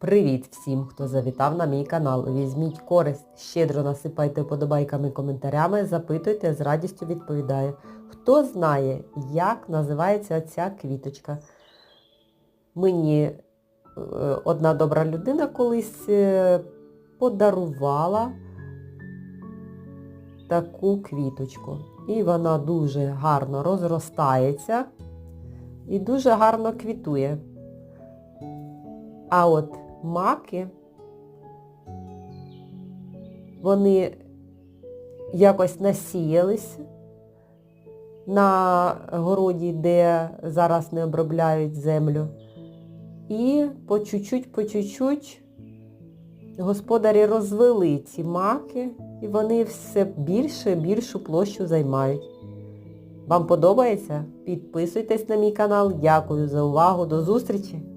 Привіт всім, хто завітав на мій канал. Візьміть користь, щедро насипайте подобайками, коментарями, запитуйте, з радістю відповідаю. Хто знає, як називається ця квіточка? Мені е, одна добра людина колись е, подарувала таку квіточку. І вона дуже гарно розростається і дуже гарно квітує. А от маки, вони якось насіялись на городі, де зараз не обробляють землю. І по чуть-чуть, по чуть-чуть господарі розвели ці маки, і вони все більше і більшу площу займають. Вам подобається? Підписуйтесь на мій канал. Дякую за увагу. До зустрічі!